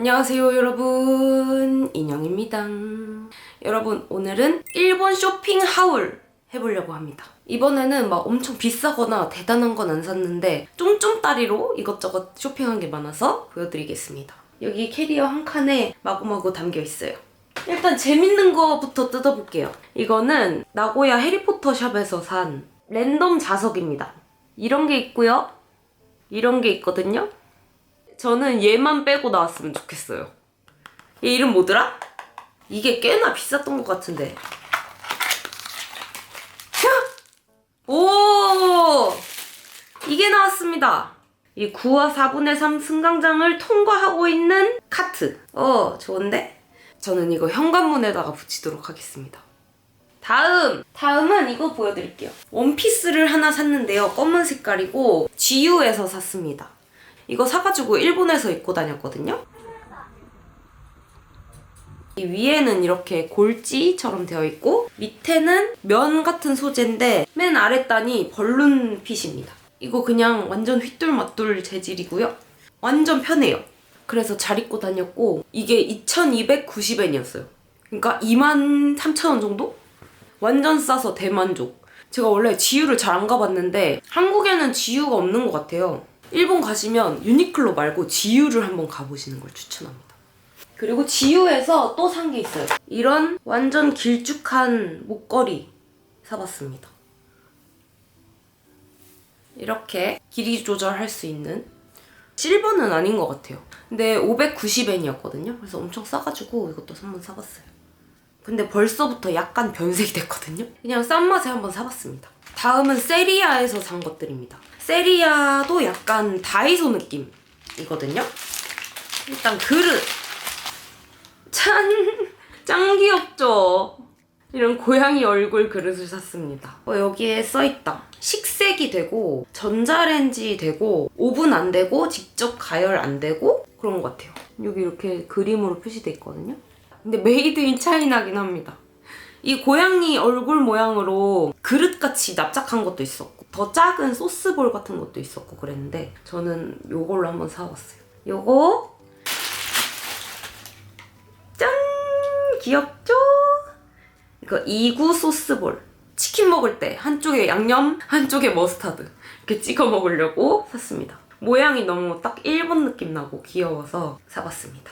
안녕하세요 여러분. 인형입니다. 여러분 오늘은 일본 쇼핑 하울 해보려고 합니다. 이번에는 막 엄청 비싸거나 대단한 건 안 샀는데 쫌쫌따리로 이것저것 쇼핑한 게 많아서 보여드리겠습니다. 여기 캐리어 한 칸에 마구마구 담겨 있어요. 일단 재밌는 거부터 뜯어볼게요. 이거는 나고야 해리포터 샵에서 산 랜덤 자석입니다. 이런 게 있고요. 이런 게 있거든요 저는 얘만 빼고 나왔으면 좋겠어요. 얘 이름 뭐더라? 이게 꽤나 비쌌던 것 같은데. 야! 오! 이게 나왔습니다. 이 9와 4분의 3 승강장을 통과하고 있는 카트. 어, 좋은데? 저는 이거 현관문에다가 붙이도록 하겠습니다. 다음! 다음은 이거 보여드릴게요. 원피스를 하나 샀는데요. 검은 색깔이고 GU에서 샀습니다. 이거 사가지고 일본에서 입고 다녔거든요. 이 위에는 이렇게 골지처럼 되어 있고 밑에는 면 같은 소재인데 맨 아랫단이 벌룬 핏입니다. 이거 그냥 완전 휘뚤마뚤 재질이고요. 완전 편해요. 그래서 잘 입고 다녔고 이게 2290엔이었어요. 그러니까 23,000원 정도? 완전 싸서 대만족. 제가 원래 지유를 잘 안 가봤는데 한국에는 지유가 없는 것 같아요. 일본 가시면 유니클로 말고 지유를 한번 가보시는 걸 추천합니다. 그리고 지유에서 또 산 게 있어요. 이런 완전 길쭉한 목걸이 사봤습니다. 이렇게 길이 조절할 수 있는 실버는 아닌 것 같아요. 근데 590엔이었거든요. 그래서 엄청 싸가지고 이것도 한번 사봤어요. 근데 벌써부터 약간 변색이 됐거든요. 그냥 싼 맛에 한번 사봤습니다. 다음은 세리아에서 산 것들입니다. 세리아도 약간 다이소 느낌이거든요. 일단 그릇. 짠! 짱 귀엽죠? 이런 고양이 얼굴 그릇을 샀습니다. 어, 여기에 써있다. 식색이 되고, 전자레인지 되고, 오븐 안 되고, 직접 가열 안 되고, 그런 것 같아요. 여기 이렇게 그림으로 표시돼 있거든요. 근데 메이드 인 차이나긴 합니다. 이 고양이 얼굴 모양으로 그릇같이 납작한 것도 있었고 더 작은 소스볼 같은 것도 있었고 그랬는데 저는 요걸로 한번 사왔어요. 요거 짠! 귀엽죠? 이거 이구 소스볼 치킨 먹을 때 한쪽에 양념 한쪽에 머스타드 이렇게 찍어 먹으려고 샀습니다. 모양이 너무 딱 일본 느낌 나고 귀여워서 사봤습니다.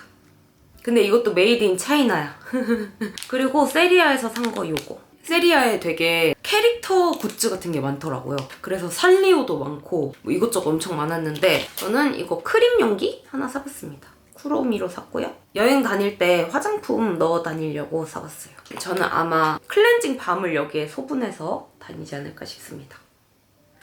근데 이것도 메이드 인 차이나야. 그리고 세리아에서 산 거 요거. 세리아에 되게 캐릭터 굿즈 같은 게 많더라고요. 그래서 산리오도 많고 뭐 이것저것 엄청 많았는데 저는 이거 크림 용기 하나 사봤습니다. 쿠로미로 샀고요. 여행 다닐 때 화장품 넣어 다니려고 사봤어요. 저는 아마 클렌징 밤을 여기에 소분해서 다니지 않을까 싶습니다.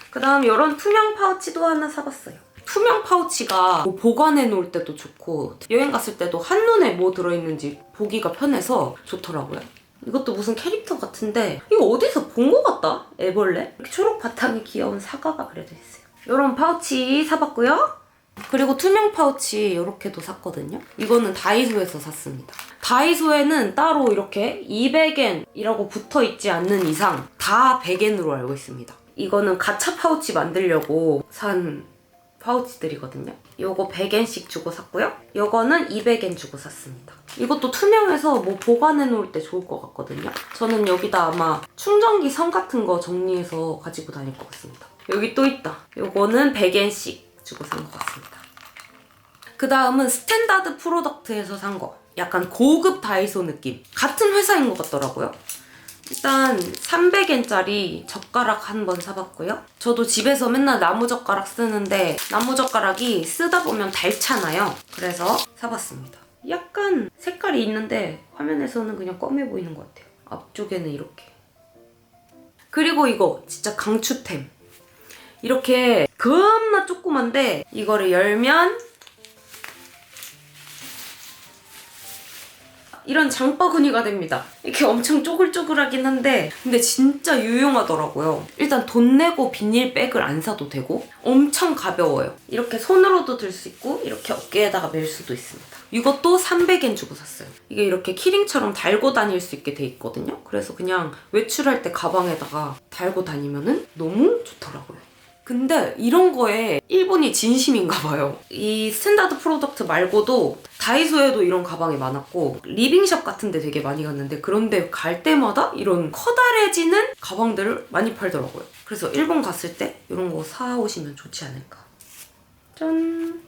그 다음 이런 투명 파우치도 하나 사봤어요. 투명 파우치가 뭐 보관해 놓을 때도 좋고 여행 갔을 때도 한눈에 뭐 들어있는지 보기가 편해서 좋더라고요. 이것도 무슨 캐릭터 같은데 이거 어디서 본 것 같다? 애벌레? 초록 바탕에 귀여운 사과가 그려져 있어요. 이런 파우치 사봤고요. 그리고 투명 파우치 이렇게도 샀거든요. 이거는 다이소에서 샀습니다. 다이소에는 따로 이렇게 200엔이라고 붙어 있지 않는 이상 다 100엔으로 알고 있습니다. 이거는 가차 파우치 만들려고 산 파우치들이거든요. 요거 100엔씩 주고 샀고요. 요거는 200엔 주고 샀습니다. 이것도 투명해서 뭐 보관해 놓을 때 좋을 것 같거든요. 저는 여기다 아마 충전기 선 같은 거 정리해서 가지고 다닐 것 같습니다. 여기 또 있다. 요거는 100엔씩 주고 산 것 같습니다. 그 다음은 스탠다드 프로덕트에서 산 거. 약간 고급 다이소 느낌. 같은 회사인 것 같더라고요. 일단 300엔짜리 젓가락 한 번 사봤고요. 저도 집에서 맨날 나무 젓가락 쓰는데 나무 젓가락이 쓰다 보면 닳잖아요. 그래서 사봤습니다. 약간 색깔이 있는데 화면에서는 그냥 검해 보이는 것 같아요. 앞쪽에는 이렇게. 그리고 이거 진짜 강추템. 이렇게 겁나 조그만데 이거를 열면 이런 장바구니가 됩니다. 이렇게 엄청 쪼글쪼글하긴 한데 근데 진짜 유용하더라고요. 일단 돈 내고 비닐백을 안 사도 되고 엄청 가벼워요. 이렇게 손으로도 들 수 있고 이렇게 어깨에다가 멜 수도 있습니다. 이것도 300엔 주고 샀어요. 이게 이렇게 키링처럼 달고 다닐 수 있게 돼 있거든요. 그래서 그냥 외출할 때 가방에다가 달고 다니면은 너무 좋더라고요. 근데 이런 거에 일본이 진심인가 봐요. 이 스탠다드 프로덕트 말고도 다이소에도 이런 가방이 많았고 리빙샵 같은 데 되게 많이 갔는데 그런데 갈 때마다 이런 커다래지는 가방들을 많이 팔더라고요. 그래서 일본 갔을 때 이런 거 사오시면 좋지 않을까. 짠!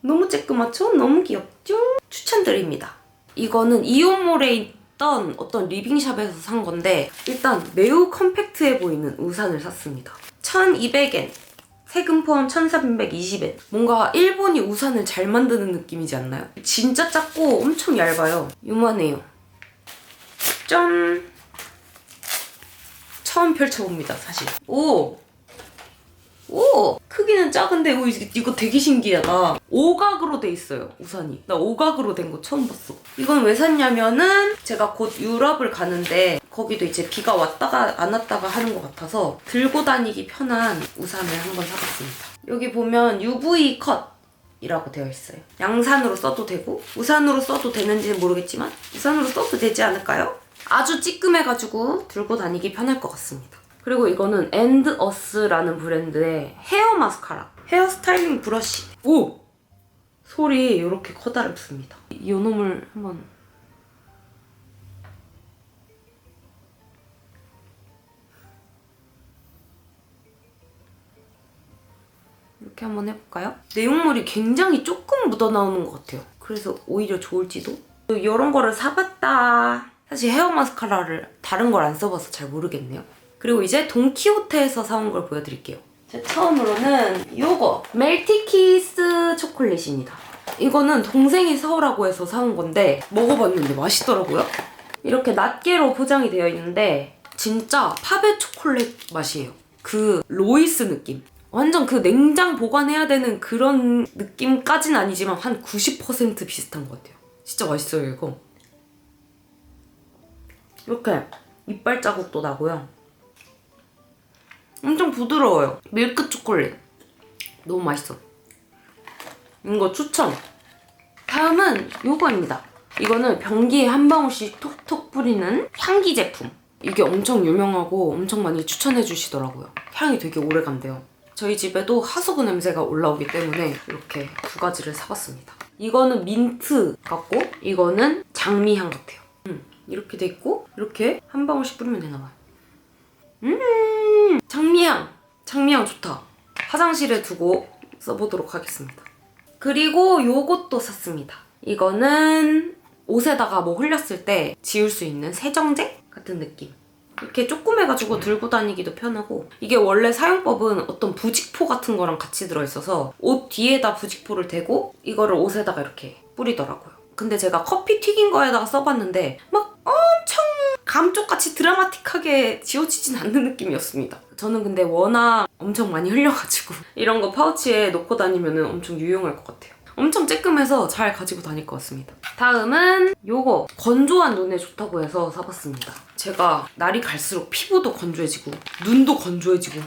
너무 쬐끄맣죠? 너무 귀엽죠? 추천드립니다. 이거는 이온몰에 있던 어떤 리빙샵에서 산 건데 일단 매우 컴팩트해 보이는 우산을 샀습니다. 1200엔. 세금 포함 1320엔. 뭔가 일본이 우산을 잘 만드는 느낌이지 않나요? 진짜 작고 엄청 얇아요. 요만해요. 짠! 처음 펼쳐봅니다, 사실. 오! 오! 크기는 작은데 오, 이거- 이거 되게 신기하다. 오각으로 돼 있어요, 우산이. 나 오각으로 된 거 처음 봤어. 이건 왜 샀냐면은 제가 곧 유럽을 가는데 거기도 이제 비가 왔다가 안 왔다가 하는 것 같아서 들고 다니기 편한 우산을 한 번 사봤습니다. 여기 보면 UV 컷 이라고 되어 있어요. 양산으로 써도 되고 우산으로 써도 되는지는 모르겠지만 우산으로 써도 되지 않을까요? 아주 찌끔해가지고 들고 다니기 편할 것 같습니다. 그리고 이거는 엔드어스라는 브랜드의 헤어 마스카라 헤어 스타일링 브러쉬 오! 소리 이렇게 커다랗습니다. 이 놈을 한번 이렇게 한번 해볼까요? 내용물이 굉장히 조금 묻어나오는 것 같아요. 그래서 오히려 좋을지도? 이런 거를 사봤다. 사실 헤어 마스카라를 다른 걸 안 써봐서 잘 모르겠네요. 그리고 이제 돈키호테에서 사온 걸 보여드릴게요. 제 처음으로는 요거 멜티키스 초콜릿입니다. 이거는 동생이 사오라고 해서 사온 건데 먹어봤는데 맛있더라고요. 이렇게 낱개로 포장이 되어 있는데 진짜 파베 초콜릿 맛이에요. 그 로이스 느낌. 완전 그 냉장 보관해야 되는 그런 느낌까진 아니지만 한 90% 비슷한 것 같아요. 진짜 맛있어요, 이거. 이렇게 이빨 자국도 나고요. 엄청 부드러워요. 밀크 초콜릿. 너무 맛있어. 이거 추천. 다음은 요거입니다. 이거는 변기에 한 방울씩 톡톡 뿌리는 향기 제품. 이게 엄청 유명하고 엄청 많이 추천해 주시더라고요. 향이 되게 오래 간대요. 저희 집에도 하수구 냄새가 올라오기 때문에 이렇게 두 가지를 사봤습니다. 이거는 민트 같고 이거는 장미향 같아요. 음, 이렇게 돼 있고 이렇게 한 방울씩 뿌리면 되나 봐요. 음, 장미향. 장미향 좋다. 화장실에 두고 써보도록 하겠습니다. 그리고 요것도 샀습니다. 이거는 옷에다가 뭐 흘렸을 때 지울 수 있는 세정제 같은 느낌. 이렇게 조그매가지고 들고 다니기도 편하고 이게 원래 사용법은 어떤 부직포 같은 거랑 같이 들어있어서 옷 뒤에다 부직포를 대고 이거를 옷에다가 이렇게 뿌리더라고요. 근데 제가 커피 튀긴 거에다가 써봤는데 막 감쪽같이 드라마틱하게 지워지진 않는 느낌이었습니다. 저는 근데 워낙 엄청 많이 흘려가지고 이런 거 파우치에 넣고 다니면 엄청 유용할 것 같아요. 엄청 쬐끔해서 잘 가지고 다닐 것 같습니다. 다음은 요거 건조한 눈에 좋다고 해서 사봤습니다. 제가 날이 갈수록 피부도 건조해지고 눈도 건조해지고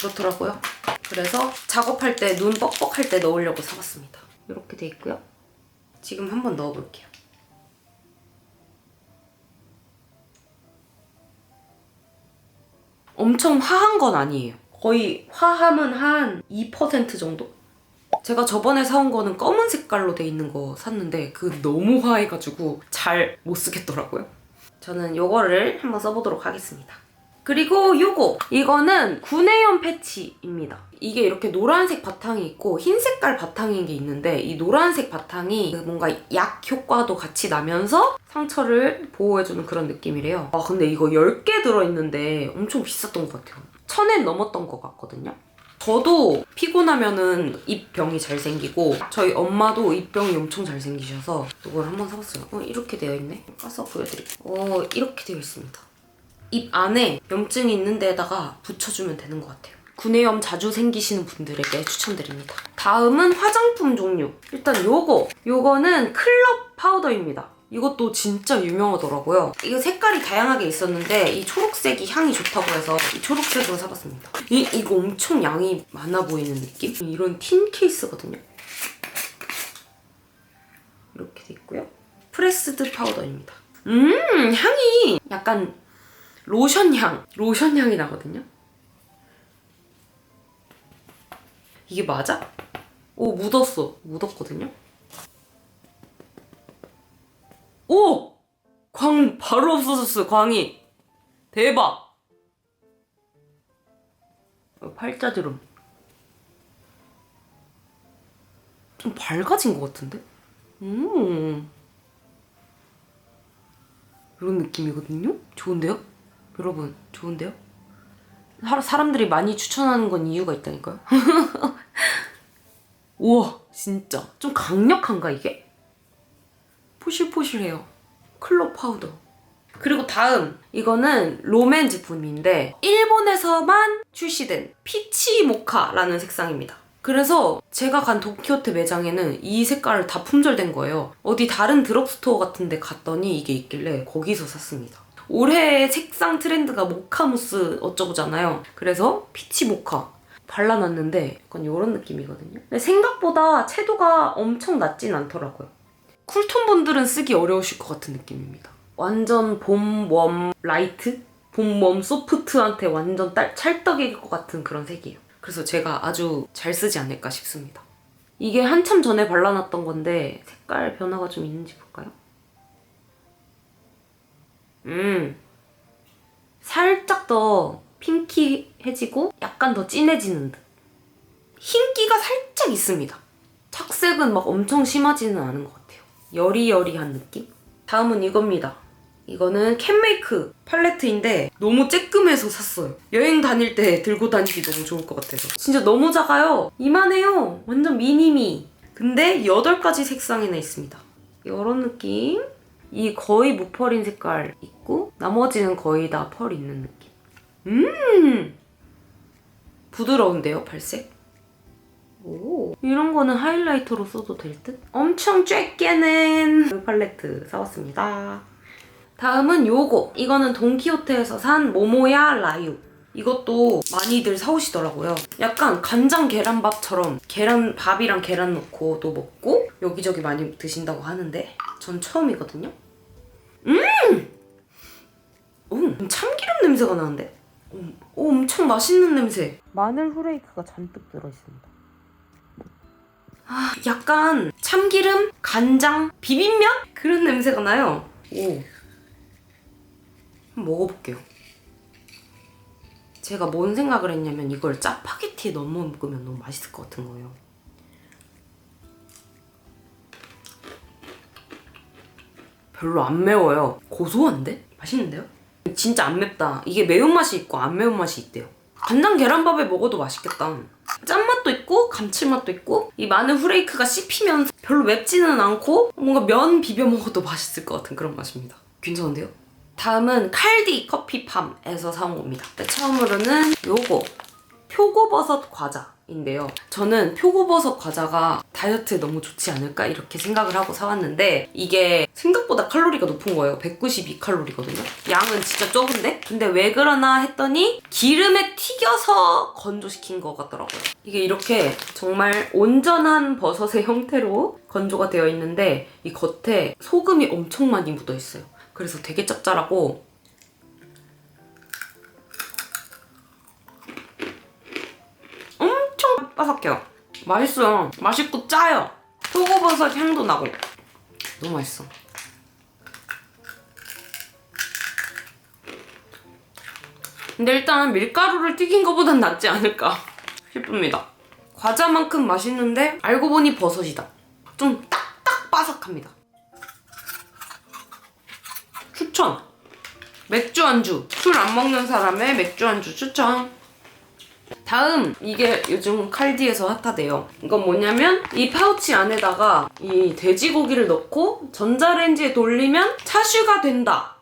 그렇더라고요. 그래서 작업할 때 눈 뻑뻑할 때 넣으려고 사봤습니다. 이렇게 돼 있고요. 지금 한번 넣어볼게요. 엄청 화한 건 아니에요. 거의 화함은 한 2% 정도? 제가 저번에 사온 거는 검은 색깔로 돼 있는 거 샀는데 그 너무 화해가지고 잘 못 쓰겠더라고요. 저는 요거를 한번 써보도록 하겠습니다. 그리고 요거 이거는 구내염 패치입니다. 이게 이렇게 노란색 바탕이 있고 흰 색깔 바탕인 게 있는데 이 노란색 바탕이 그 뭔가 약 효과도 같이 나면서 상처를 보호해주는 그런 느낌이래요. 아 근데 이거 10개 들어있는데 엄청 비쌌던 것 같아요. 천엔 넘었던 것 같거든요. 저도 피곤하면은 입병이 잘 생기고 저희 엄마도 입병이 엄청 잘 생기셔서 이걸 한번 사봤어요. 어 이렇게 되어 있네. 까서 보여드릴게요. 어 이렇게 되어 있습니다. 입 안에 염증이 있는 데다가 붙여주면 되는 것 같아요. 구내염 자주 생기시는 분들에게 추천드립니다. 다음은 화장품 종류. 일단 요거. 요거는 클럽 파우더입니다. 이것도 진짜 유명하더라고요. 이거 색깔이 다양하게 있었는데 이 초록색이 향이 좋다고 해서 이 초록색으로 사봤습니다. 이, 이거 엄청 양이 많아 보이는 느낌? 이런 틴 케이스거든요. 이렇게 돼 있고요. 프레스드 파우더입니다. 음 향이 약간 로션 향, 로션 향이 나거든요. 이게 맞아? 오 묻었어. 묻었거든요. 오! 광 바로 없어졌어요. 광이. 대박. 어, 팔자주름. 좀 밝아진 것 같은데? 음. 이런 느낌이거든요? 좋은데요? 여러분, 좋은데요? 사- 사람들이 많이 추천하는 건 이유가 있다니까요. 우와, 진짜. 좀 강력한가, 이게? 포실포실해요. 클로 파우더. 그리고 다음, 이거는 롬앤 제품인데, 일본에서만 출시된 피치 모카라는 색상입니다. 그래서 제가 간 도키호테 매장에는 이 색깔을 다 품절된 거예요. 어디 다른 드럭스토어 같은 데 갔더니 이게 있길래 거기서 샀습니다. 올해 색상 트렌드가 모카무스 어쩌고잖아요. 그래서 피치 모카 발라놨는데 약간 이런 느낌이거든요. 생각보다 채도가 엄청 낮진 않더라고요. 쿨톤 분들은 쓰기 어려우실 것 같은 느낌입니다. 완전 봄, 웜, 라이트? 봄, 웜, 소프트한테 완전 딸, 찰떡일 것 같은 그런 색이에요. 그래서 제가 아주 잘 쓰지 않을까 싶습니다. 이게 한참 전에 발라놨던 건데 색깔 변화가 좀 있는지 볼까요? 음, 살짝 더 핑키해지고 약간 더 진해지는 듯. 흰기가 살짝 있습니다. 착색은 막 엄청 심하지는 않은 것 같아요. 여리여리한 느낌? 다음은 이겁니다. 이거는 캔메이크 팔레트인데 너무 쬐끔해서 샀어요. 여행 다닐 때 들고 다니기 너무 좋을 것 같아서. 진짜 너무 작아요. 이만해요. 완전 미니미. 근데 8가지 색상이나 있습니다. 이런 느낌. 이 거의 무펄인 색깔 있고 나머지는 거의 다 펄 있는 느낌. 음! 부드러운데요, 발색? 오. 이런 거는 하이라이터로 써도 될 듯? 엄청 쬐깨는 팔레트 사왔습니다. 다음은 요거. 이거는 돈키호테에서 산 모모야 라유. 이것도 많이들 사오시더라고요. 약간 간장 계란밥처럼 계란 밥이랑 계란 넣고 또 먹고 여기저기 많이 드신다고 하는데 전 처음이거든요. 음! 오, 참기름 냄새가 나는데? 오, 오, 엄청 맛있는 냄새. 마늘 후레이크가 잔뜩 들어있습니다. 아, 약간 참기름, 간장, 비빔면? 그런 냄새가 나요. 오. 먹어볼게요. 제가 뭔 생각을 했냐면 이걸 짜파게티에 넣어 먹으면 너무 맛있을 것 같은 거예요. 별로 안 매워요. 고소한데? 맛있는데요? 진짜 안 맵다. 이게 매운맛이 있고 안 매운맛이 있대요. 간장 계란밥에 먹어도 맛있겠다. 짠맛도 있고 감칠맛도 있고 이 마늘 후레이크가 씹히면서 별로 맵지는 않고 뭔가 면 비벼 먹어도 맛있을 것 같은 그런 맛입니다. 괜찮은데요? 다음은 칼디 커피팜에서 사온 겁니다. 네, 처음으로는 요거 표고버섯 과자 인데요. 저는 표고버섯 과자가 다이어트에 너무 좋지 않을까 이렇게 생각을 하고 사왔는데 이게 생각보다 칼로리가 높은 거예요. 192칼로리거든요. 양은 진짜 적은데? 근데 왜 그러나 했더니 기름에 튀겨서 건조시킨 것 같더라고요. 이게 이렇게 정말 온전한 버섯의 형태로 건조가 되어 있는데 이 겉에 소금이 엄청 많이 묻어 있어요. 그래서 되게 짭짤하고 엄청 바삭해요. 맛있어요. 맛있고 짜요. 표고버섯 향도 나고. 너무 맛있어. 근데 일단 밀가루를 튀긴 것보단 낫지 않을까 싶습니다. 과자만큼 맛있는데 알고 보니 버섯이다. 좀 딱딱 바삭합니다. 추천! 맥주 안주. 술 안 먹는 사람의 맥주 안주 추천. 다음 이게 요즘 칼디에서 핫하대요. 이건 뭐냐면 이 파우치 안에다가 이 돼지고기를 넣고 전자레인지에 돌리면 차슈가 된다.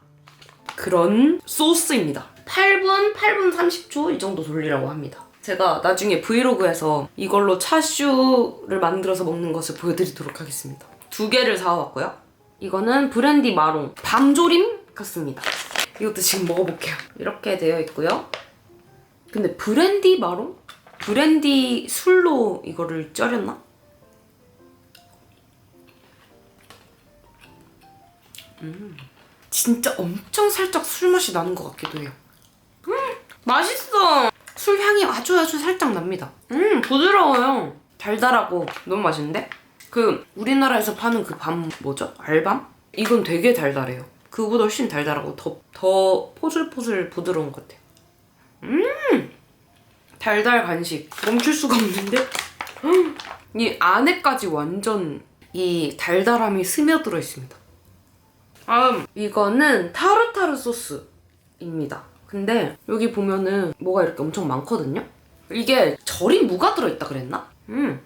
그런 소스입니다. 8분, 8분 30초 이 정도 돌리라고 합니다. 제가 나중에 브이로그에서 이걸로 차슈를 만들어서 먹는 것을 보여드리도록 하겠습니다. 두 개를 사와왔고요. 이거는 브랜디 마롱 밤조림 같습니다. 이것도 지금 먹어볼게요. 이렇게 되어 있고요. 근데 브랜디 마롱? 브랜디 술로 이거를 쪄렸나? 음, 진짜 엄청 살짝 술 맛이 나는 것 같기도 해요. 음, 맛있어. 술 향이 아주 아주 살짝 납니다. 음 부드러워요. 달달하고 너무 맛있는데? 그 우리나라에서 파는 그 밤 뭐죠? 알밤? 이건 되게 달달해요. 그거보다 훨씬 달달하고 더, 더 포슬포슬 부드러운 것 같아요. 음! 달달 간식. 멈출 수가 없는데? 음, 이 안에까지 완전 이 달달함이 스며들어 있습니다. 다음, 이거는 타르타르 소스입니다. 근데 여기 보면은 뭐가 이렇게 엄청 많거든요? 이게 절인 무가 들어있다 그랬나? 음.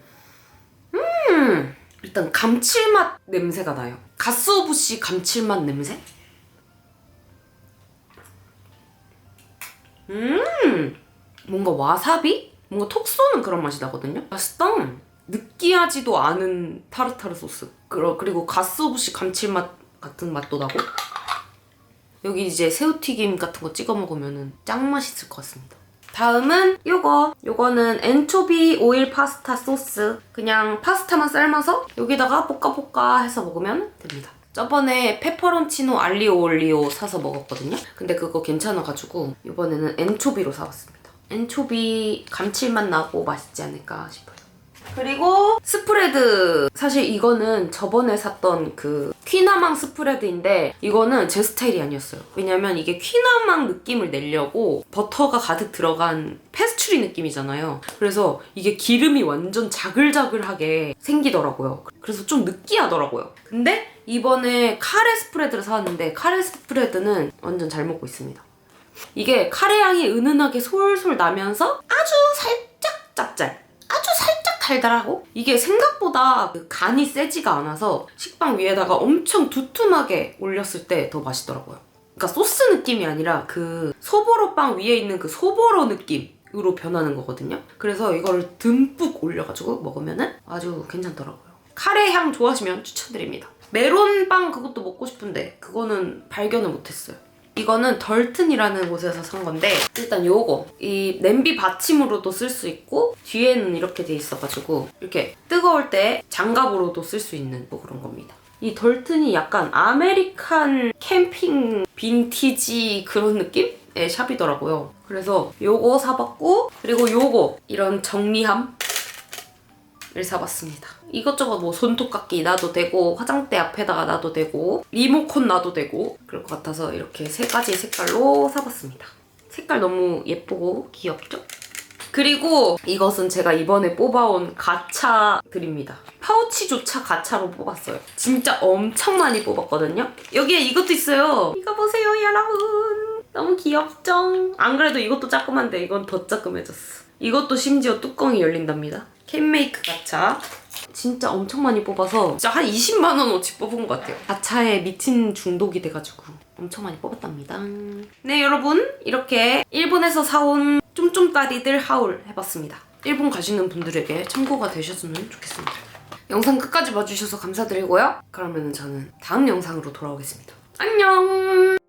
음. 일단 감칠맛 냄새가 나요. 가스오부시 감칠맛 냄새? 음. 뭔가 와사비? 뭔가 톡 쏘는 그런 맛이 나거든요. 맛있다. 느끼하지도 않은 타르타르 소스. 그리고 가스오부시 감칠맛 같은 맛도 나고. 여기 이제 새우튀김 같은 거 찍어 먹으면 짱 맛있을 것 같습니다. 다음은 요거. 요거는 엔초비 오일 파스타 소스. 그냥 파스타만 삶아서 여기다가 볶아볶아 해서 먹으면 됩니다. 저번에 페퍼론치노 알리오 올리오 사서 먹었거든요. 근데 그거 괜찮아가지고 이번에는 엔초비로 사왔습니다. 엔초비 감칠맛 나고 맛있지 않을까 싶어요. 그리고 스프레드. 사실 이거는 저번에 샀던 그 퀴나망 스프레드인데 이거는 제 스타일이 아니었어요. 왜냐면 이게 퀴나망 느낌을 내려고 버터가 가득 들어간 페스츄리 느낌이잖아요. 그래서 이게 기름이 완전 자글자글하게 생기더라고요. 그래서 좀 느끼하더라고요. 근데 이번에 카레 스프레드를 사왔는데 카레 스프레드는 완전 잘 먹고 있습니다 이게 카레 향이 은은하게 솔솔 나면서 아주 살짝 짭짤 아주 살짝 달달하고 이게 생각보다 그 간이 세지가 않아서 식빵 위에다가 엄청 두툼하게 올렸을 때 더 맛있더라고요. 그러니까 소스 느낌이 아니라 그 소보로 빵 위에 있는 그 소보로 느낌으로 변하는 거거든요. 그래서 이거를 듬뿍 올려가지고 먹으면 아주 괜찮더라고요. 카레 향 좋아하시면 추천드립니다. 메론빵 그것도 먹고 싶은데 그거는 발견을 못했어요. 이거는 덜튼이라는 곳에서 산 건데 일단 요거 이 냄비 받침으로도 쓸 수 있고 뒤에는 이렇게 돼 있어가지고 이렇게 뜨거울 때 장갑으로도 쓸 수 있는 뭐 그런 겁니다. 이 덜튼이 약간 아메리칸 캠핑 빈티지 그런 느낌 의 샵이더라고요. 그래서 요거 사봤고 그리고 요거 이런 정리함 을 사봤습니다. 이것저것 뭐 손톱깎이 놔도 되고 화장대 앞에다가 놔도 되고 리모컨 놔도 되고 그럴 것 같아서 이렇게 세 가지 색깔로 사봤습니다. 색깔 너무 예쁘고 귀엽죠? 그리고 이것은 제가 이번에 뽑아온 가차들입니다. 파우치조차 가차로 뽑았어요. 진짜 엄청 많이 뽑았거든요. 여기에 이것도 있어요. 이거 보세요 여러분. 너무 귀엽죠? 안 그래도 이것도 자그만데 이건 더 자그매졌어. 이것도 심지어 뚜껑이 열린답니다. 캔메이크 가차. 진짜 엄청 많이 뽑아서 진짜 한 20만 원어치 뽑은 것 같아요. 가차에 미친 중독이 돼가지고 엄청 많이 뽑았답니다. 네 여러분 이렇게 일본에서 사온 쫌쫌따리들 하울 해봤습니다. 일본 가시는 분들에게 참고가 되셨으면 좋겠습니다. 영상 끝까지 봐주셔서 감사드리고요. 그러면 저는 다음 영상으로 돌아오겠습니다. 안녕!